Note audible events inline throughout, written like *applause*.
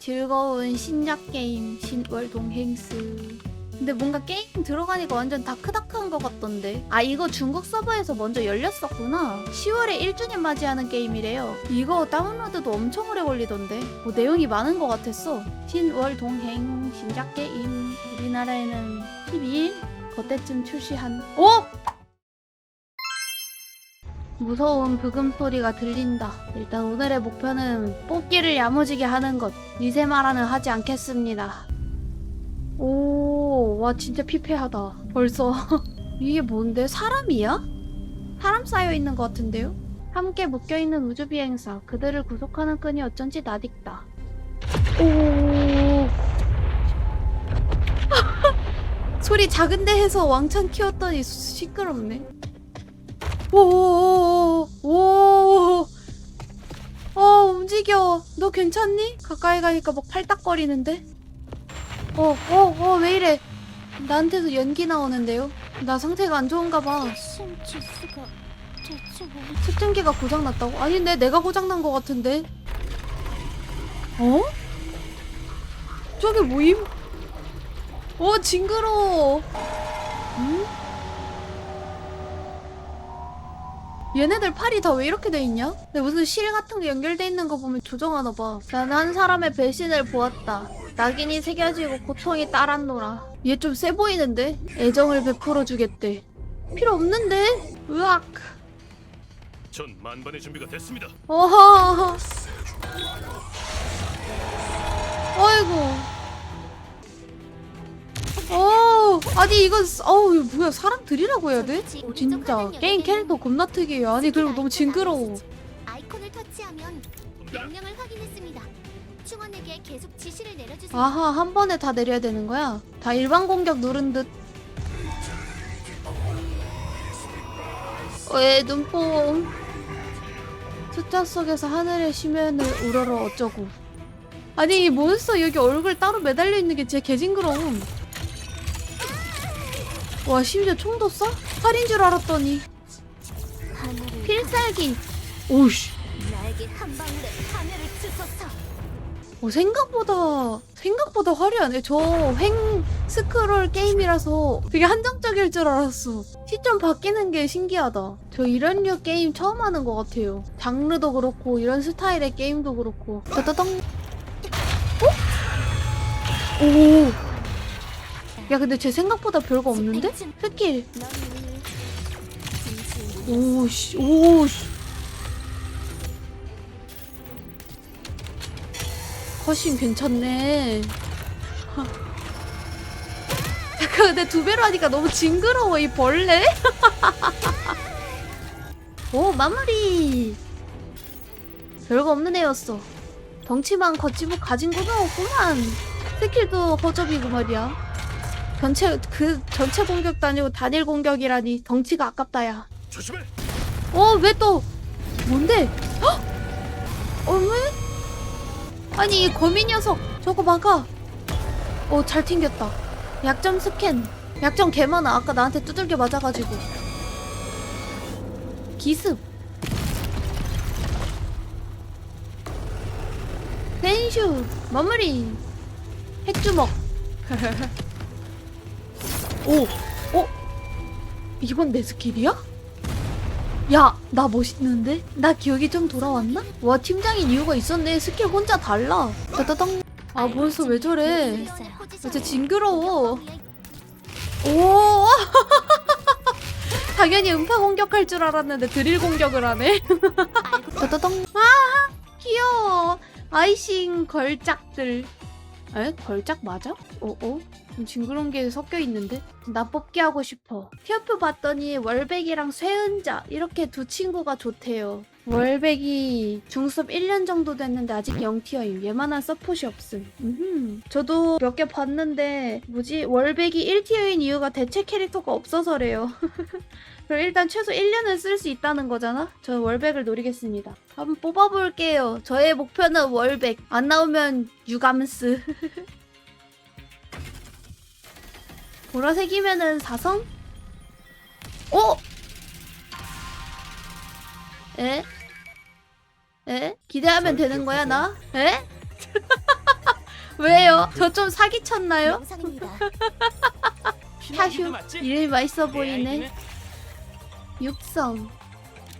즐거운 신작 게임 신월 동행스 근데 뭔가 게임 들어가니까 완전 다크다크한 것 같던데. 아 이거 중국 서버에서 먼저 열렸었구나. 10월에 1주년 맞이하는 게임이래요. 이거 다운로드도 엄청 오래 걸리던데. 뭐 내용이 많은 것 같았어. 신월 동행 신작 게임. 우리나라에는 12일 그때쯤 출시한 오! 무서운 브금 소리가 들린다. 일단 오늘의 목표는 뽑기를 야무지게 하는 것. 미세마라는 하지 않겠습니다. 오, 와 진짜 피폐하다. 벌써 *laughs* 이게 뭔데? 사람이야? 사람 쌓여 있는 것 같은데요? 함께 묶여 있는 우주 비행사. 그들을 구속하는 끈이 어쩐지 나딕다. 오. *laughs* 소리 작은데 해서 왕창 키웠더니 시끄럽네. 오오오오 어 움직여 너 괜찮니? 가까이 가니까 막 팔딱거리는데 어 어 어 왜 이래 나한테도 연기 나오는데요 나 상태가 안 좋은가 봐 측정기가 고장났다고? 아닌데 내가 고장난 것 같은데 어? 저게 뭐임? 어 징그러워 응? 얘네들 팔이 다 왜 이렇게 돼 있냐? 근데 무슨 실 같은 게 연결돼 있는 거 보면 조정하나 봐. 난한 사람의 배신을 보았다. 낙인이 새겨지고 고통이 따랐노라. 얘 좀 세 보이는데? 애정을 베풀어 주겠대. 필요 없는데? 으악. 전 만반의 준비가 됐습니다. 어허. 어이구. 아니 이건 어우 이거 뭐야 사람들이라고 해야 돼? 어, 진짜 게임 캐릭터 겁나 특이해. 아니 그리고 너무 징그러워. 아이콘을 터치하면 명령을 확인했습니다. 충원에게 계속 지시를 내려주세요. 아하 한 번에 다 내려야 되는 거야? 다 일반 공격 누른 듯. 왜 눈뽕? 숫자 속에서 하늘의 심연을 우러러 어쩌고. 아니 이 몬스터 여기 얼굴 따로 매달려 있는 게 진짜 개징그러움. 와 심지어 총도 쏴? 살인 줄 알았더니 필살기. 오씨. 어, 생각보다 생각보다 화려하네. 저 횡 스크롤 게임이라서 되게 한정적일 줄 알았어. 시점 바뀌는 게 신기하다. 저 이런 류 게임 처음 하는 것 같아요. 장르도 그렇고 이런 스타일의 게임도 그렇고. 따다당. 어? 오. 야 근데 쟤 생각보다 별거 없는데? 스킬. 오씨 오씨. 컷신 괜찮네. 근데 두 배로 하니까 너무 징그러워 이 벌레. *laughs* 오 마무리. 별거 없는 애였어. 덩치만 걷지고 가진 거는 없구만. 스킬도 허접이고 말이야. 전체 그 전체 공격도 아니고 단일 공격이라니 덩치가 아깝다야. 조심해. 어, 왜 또? 뭔데? 헉! 어, 왜? 아니, 이 거미 녀석. 저거 막아. 어, 잘 튕겼다. 약점 스캔. 약점 개 많아. 아까 나한테 두들겨 맞아가지고. 기습. 댄슈. 마무리. 핵주먹. *laughs* 오, 어? 이건 내 스킬이야? 야, 나 멋있는데? 나 기억이 좀 돌아왔나? 와, 팀장인 이유가 있었네. 스킬 혼자 달라. 따다당. 아, 벌써 왜 저래? 진짜 징그러워. 오! *laughs* 당연히 음파 공격할 줄 알았는데 드릴 공격을 하네. *laughs* 따다당. 아, 귀여워. 아이싱 걸작들. 에? 걸작 맞아? 어, 어? 좀 징그러운 게 섞여 있는데? 나 뽑기 하고 싶어. 티어표 봤더니 월백이랑 쇠은자 이렇게 두 친구가 좋대요. 월백이 중습 1년 정도 됐는데 아직 0티어임. 얘만한 서폿이 없음. 음흠. 저도 몇 개 봤는데 뭐지? 월백이 1티어인 이유가 대체 캐릭터가 없어서래요. *laughs* 그럼 일단 최소 1년은 쓸수 있다는 거잖아? 저 월백을 노리겠습니다. 한번 뽑아볼게요. 저의 목표는 월백. 안 나오면 유감스. *laughs* 보라색이면은 사성? 어? 에? 에? 기대하면 되는 거야 나? 에? *laughs* 왜요? 저 좀 사기쳤나요? 영상입니다. *laughs* 샤슈 이름이 맛있어 보이네 육성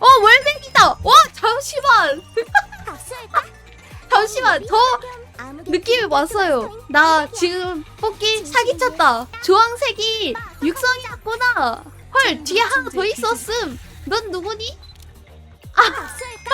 어 월백이다 와 잠시만 박수할까? 잠시만 저 아무도 느낌이 왔어요. 나 지금 뽑기 사기쳤다. 주황색이 육성이었구나. 헐 뒤에 하나 더 있었음. 넌 누구니? 박수할까?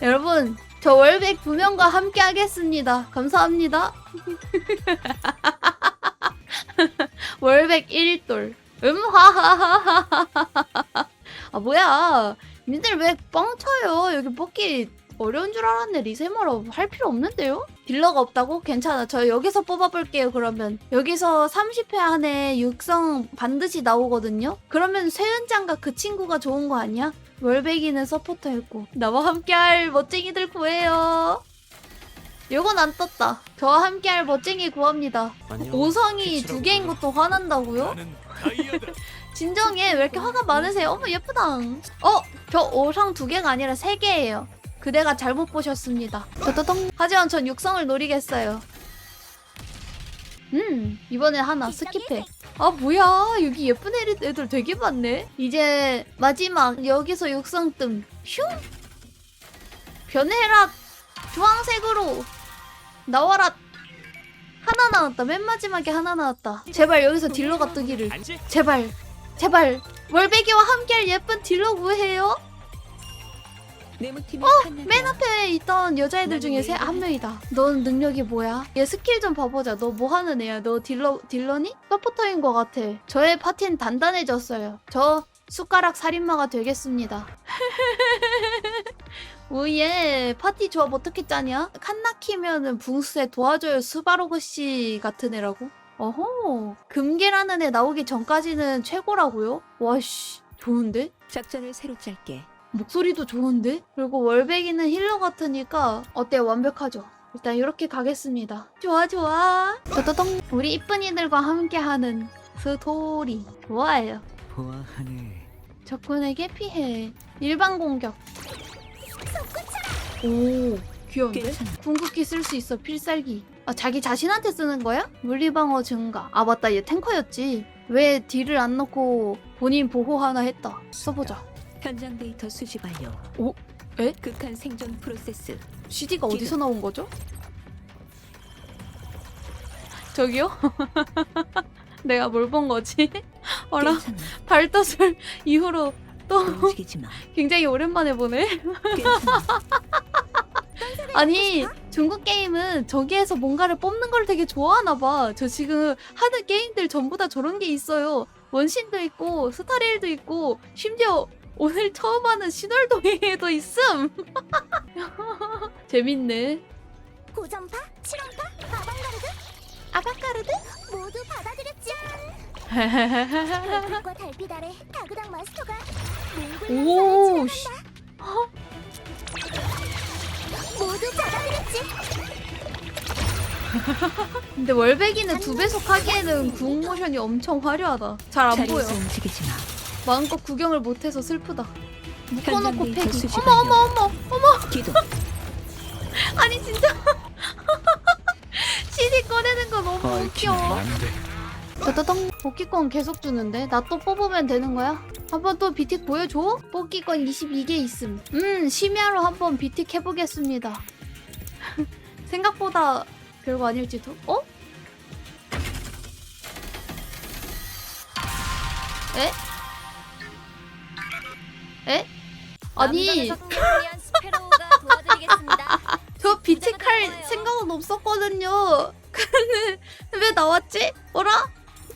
*laughs* 여러분 저 월백 두 명과 함께 하겠습니다. 감사합니다. *laughs* 월백 1돌. 음하하하하하 아 뭐야. 니들 왜 뻥쳐요? 여기 뽑기 어려운 줄 알았네 리세머로 할 필요 없는데요? 딜러가 없다고? 괜찮아 저 여기서 뽑아볼게요 그러면 여기서 30회 안에 육성 반드시 나오거든요? 그러면 세은장과 그 친구가 좋은 거 아니야? 월백이는 서포터였고 나와 함께할 멋쟁이들 구해요 요건 안 떴다 저와 함께할 멋쟁이 구합니다 오성이 두 개인 것도 화난다고요? *laughs* 진정해 왜 이렇게 화가 많으세요? 어머 예쁘다. 어? 저 오성 두 개가 아니라 세 개예요. 그대가 잘못 보셨습니다. 떠떠덩. 하지만 전 육성을 노리겠어요. 음 이번에 하나 스킵해. 아 뭐야 여기 예쁜 애들, 애들 되게 많네. 이제 마지막 여기서 육성 뜸. 슝. 변해라 주황색으로 나와라. 하나 나왔다. 맨 마지막에 하나 나왔다. 제발 여기서 딜러가 뜨기를. 제발 제발 월배기와 함께할 예쁜 딜러 구해요 네모팀이 어, 맨 앞에 있던 여자애들 중에 세, 한 명이다 넌 능력이 뭐야? 얘 스킬 좀 봐보자 너 뭐 하는 애야? 너 딜러, 딜러니? 서포터인 것 같아 저의 파티는 단단해졌어요 저 숟가락 살인마가 되겠습니다 *laughs* 오예 파티 조합 어떻게 짜냐? 칸나 키면은 붕스에 도와줘요 스바로그 씨 같은 애라고? 어허 금계라는 애 나오기 전까지는 최고라고요? 와씨 좋은데? 작전을 새로 짤게. 목소리도 좋은데? 그리고 월백이는 힐러 같으니까 어때요? 완벽하죠? 일단 이렇게 가겠습니다. 좋아 좋아. 떠떠덩. 우리 이쁜이들과 함께하는 스토리. 좋아요. 보아하네. 적군에게 피해. 일반 공격. 오 귀여운데? 괜찮아. 궁극기 쓸 수 있어 필살기. 아 자기 자신한테 쓰는 거야? 물리방어 증가. 아 맞다 얘 탱커였지. 왜 딜을 안 넣고 본인 보호 하나 했다. 써보자. 현장 데이터 수집 완료. 오? 에? 극한 생존 프로세스. CD가 어디서 나온 거죠? 저기요? *laughs* 내가 뭘 본 거지? *laughs* 어라 괜찮아. 발떠슬 이후로 또 움직이지 마. *laughs* 굉장히 오랜만에 보네. 괜찮아. 아니 중국 게임은 저기에서 뭔가를 뽑는 걸 되게 좋아하나 봐. 저 지금 하는 게임들 전부 다 저런 게 있어요. 원신도 있고 스타레일도 있고 심지어 오늘 처음 하는 신월동에도 있음. *laughs* 재밌네. 고전파, 실험파, 아방가르드 아바카르드? 모두 받아들였지. 별빛과 달빛 아래 다그당 마스터가 몽골 오. 모두 받아들였지. *laughs* 근데 월백이는 두 배속 하기에는 궁 모션이 엄청 화려하다. 잘 안 보여. 움직이지 마. 마음껏 구경을 못해서 슬프다. 묶어놓고 현장 데이터 패기. 수집 어머. 어머 어머 어머. 기도. *laughs* 아니 진짜. *laughs* CD 꺼내는 거 너무 웃겨. 안돼. 떠떠덩. 복귀권 계속 주는데 나 또 뽑으면 되는 거야? 한번 또 비틱 보여줘? 뽑기권 22개 있음. 음 심야로 한번 비틱 해보겠습니다. *laughs* 생각보다 별거 아닐지도. 어? 에? 에? 아니. 저 비틱할 생각은 없었거든요. 근데 왜 나왔지? 어라?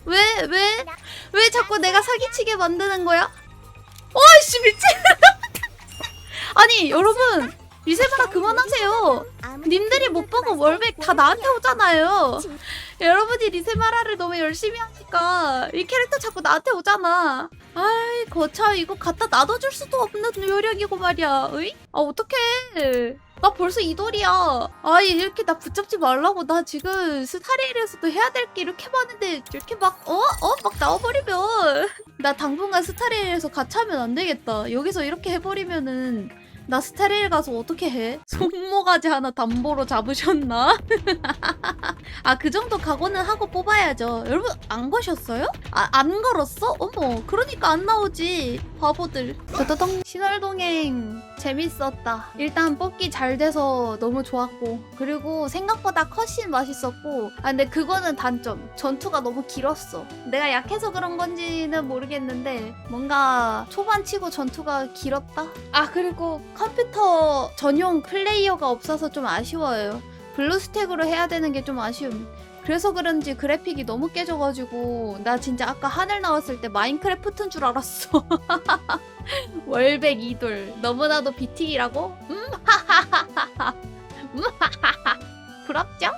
왜? 왜? 왜 자꾸 내가 사기치게 만드는 거야? 어이씨 미친! *laughs* 아니 여러분 리세마라 그만하세요. 님들이 못 보고 월백 다 나한테 오잖아요. 여러분이 리세마라를 너무 열심히 하 니까 이 캐릭터 자꾸 나한테 오잖아. 아이 거참 이거 갖다 놔둬줄 수도 없는 요령이고 말이야. 으이? 아 어떡해. 나 벌써 이 돌이야. 아이 이렇게 나 붙잡지 말라고. 나 지금 스타레일에서도 해야 될 게 이렇게 많은데 이렇게 막 어? 어? 막 나와버리면 *laughs* 나 당분간 스타레일에서 같이 하면 안 되겠다. 여기서 이렇게 해버리면은 나 스테레일 가서 어떻게 해? 손모가지 하나 담보로 잡으셨나? *laughs* 아 그 정도 각오는 하고 뽑아야죠. 여러분 안 거셨어요? 아 안 걸었어? 어머 그러니까 안 나오지 바보들. 떠떠덩 신월동행 재밌었다. 일단 뽑기 잘 돼서 너무 좋았고 그리고 생각보다 컷신 맛있었고 아 근데 그거는 단점 전투가 너무 길었어. 내가 약해서 그런 건지는 모르겠는데 뭔가 초반 치고 전투가 길었다. 아 그리고 컴퓨터 전용 플레이어가 없어서 좀 아쉬워요. 블루 스택으로 해야 되는 게 좀 아쉬움. 그래서 그런지 그래픽이 너무 깨져가지고 나 진짜 아까 하늘 나왔을 때 마인크래프트인 줄 알았어. *laughs* 월백 이돌 너무나도 비틱이라고? 음 하하하하 음 하하하 부럽죠?